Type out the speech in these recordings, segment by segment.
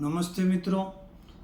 નમસ્તે મિત્રો,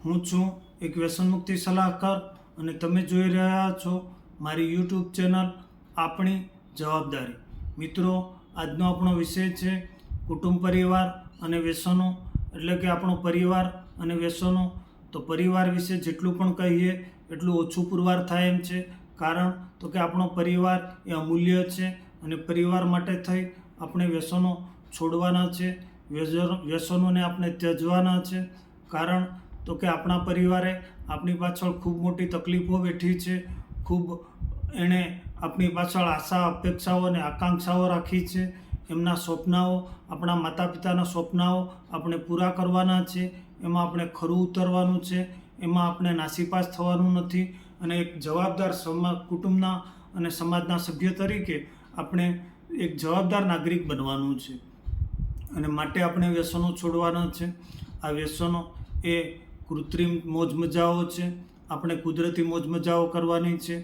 હું છું એક વ્યસન મુક્તિ સલાહકાર અને તમે જોઈ રહ્યા છો મારી યુટ્યુબ ચેનલ આપણી જવાબદારી. મિત્રો, આજનો આપણો વિષય છે કુટુંબ પરિવાર અને વ્યસનો. એટલે કે આપણો પરિવાર અને વ્યસનો. તો પરિવાર વિશે જેટલું પણ કહીએ, એટલું ઓછું પુરવાર થાય એમ છે. કારણ તો કે આપણો પરિવાર એ અમૂલ્ય છે અને પરિવાર માટે થઈ આપણે વ્યસનો છોડવાના છે. વ્યસનોને આપણે ત્યજવાના છે. કારણ તો કે આપણા પરિવારે આપણી પાછળ ખૂબ મોટી તકલીફો વેઠી છે. ખૂબ એણે આપણી પાછળ આશા, અપેક્ષાઓ અને આકાંક્ષાઓ રાખી છે. એમના સ્વપ્નાઓ, આપણા માતા પિતાના સ્વપ્નાઓ આપણે પૂરા કરવાના છે. એમાં આપણે ખરું ઉતરવાનું છે. એમાં આપણે નાસીપાસ થવાનું નથી. અને એક જવાબદાર સમાજ કુટુંબના અને સમાજના સભ્ય તરીકે આપણે એક જવાબદાર નાગરિક બનવાનું છે. અને માટે આપણે વ્યસનો છોડવાના છે. આ વ્યસનો એ કૃત્રિમ મોજ મજાઓ છે. આપણે કુદરતી મોજ મજાઓ કરવાની છે.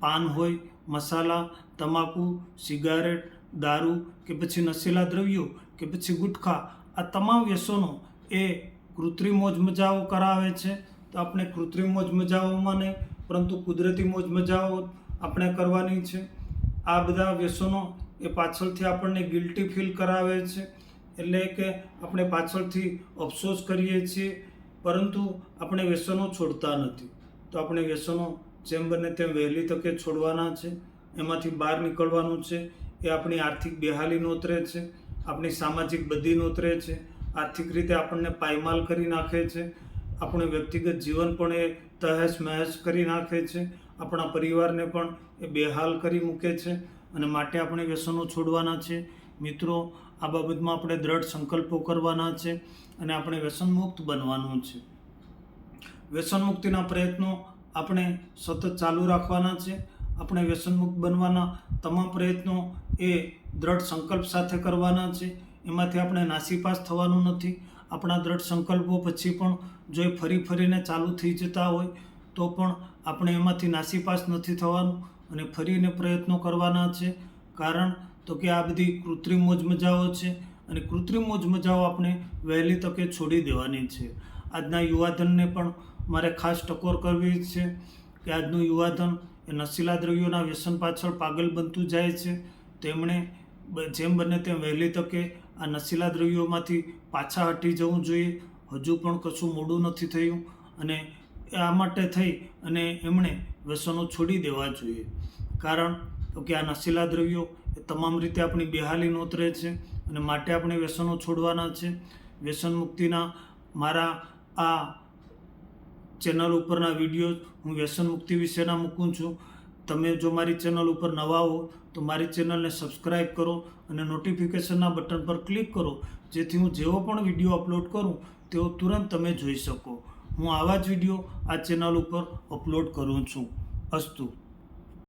પાન હોય, મસાલા, તમાકુ, સિગારેટ, દારૂ કે પછી નશીલા દ્રવ્યો કે પછી ગુટખા, આ તમામ વ્યસનો એ કૃત્રિમ મોજ મજાઓ કરાવે છે. તો આપણે કૃત્રિમ મોજ મજાઓમાં નહીં, પરંતુ કુદરતી મોજ મજાઓ આપણે કરવાની છે. આ બધા વ્યસનો એ પાછળથી આપણને ગિલ્ટી ફીલ કરાવે છે. એટલે કે આપણે પાછળથી અફસોસ કરીએ છીએ, પરંતુ આપણે વ્યસનો છોડતા નથી. તો આપણે વ્યસનો જેમ બને તેમ વહેલી તકે છોડવાના છે. એમાંથી બહાર નીકળવાનું છે. એ આપણી આર્થિક બેહાલી નોતરે છે. આપણી સામાજિક બધી નોતરે છે. આર્થિક રીતે આપણને પાયમાલ કરી નાખે છે. આપણું વ્યક્તિગત જીવન પણ એ તહેશ મહેશ કરી નાખે છે. આપણા પરિવારને પણ એ બેહાલ કરી મૂકે છે અને માટે આપણે વ્યસનો છોડવાના છે. મિત્રો, આ બાબતમાં આપણે દ્રઢ સંકલ્પો કરવાના છે અને આપણે વ્યસનમુક્ત બનવાનું છે. વ્યસનમુક્તિના પ્રયત્નો આપણે સતત ચાલુ રાખવાના છે. આપણે વ્યસનમુક્ત બનવાના તમામ પ્રયત્નો એ દ્રઢ સંકલ્પ સાથે કરવાના છે. એમાંથી આપણે નાસીપાસ થવાનું નથી. આપણા દ્રઢ સંકલ્પો પછી પણ જો એ ફરી ફરીને ચાલુ થઈ જતા હોય, તો પણ આપણે એમાંથી નાસીપાસ નથી થવાનું અને ફરીને પ્રયત્નો કરવાના છે. કારણ તો કે આ બધી કૃત્રિમ મોજમજાઓ છે અને કૃત્રિમ મોજ મજાઓ આપણે વહેલી તકે છોડી દેવાની છે. આજના યુવાધનને પણ મારે ખાસ ટકોર કરવી છે કે આજનું યુવાધન એ નશીલા દ્રવ્યોના વ્યસન પાછળ પાગલ બનતું જાય છે. તેમણે જેમ બને તેમ વહેલી તકે આ નશીલા દ્રવ્યોમાંથી પાછા હટી જવું જોઈએ. હજુ પણ કશું મોડું નથી થયું અને આ માટે થઈ અને એમણે વ્યસનો છોડી દેવા જોઈએ. કારણ તો કે આ નશીલા દ્રવ્યો એ તમામ રીતે આપણી બેહાલી નોતરે છે અને માટે આપણે વ્યસનો છોડવાના છે. વ્યસન મુક્તિના મારા આ ચેનલ ઉપરના વીડિયો હું વ્યસન મુક્તિ વિશેના મૂકું છું. તમે જો મારી ચેનલ ઉપર નવા હો, તો મારી ચેનલને સબસ્ક્રાઈબ કરો અને નોટિફિકેશનના બટન પર ક્લિક કરો, જેથી હું જેવો પણ વીડિયો અપલોડ કરું, તેવો તુરંત તમે જોઈ શકો. હું આવા જ વીડિયો આ ચેનલ ઉપર અપલોડ કરું છું. અસ્તુ.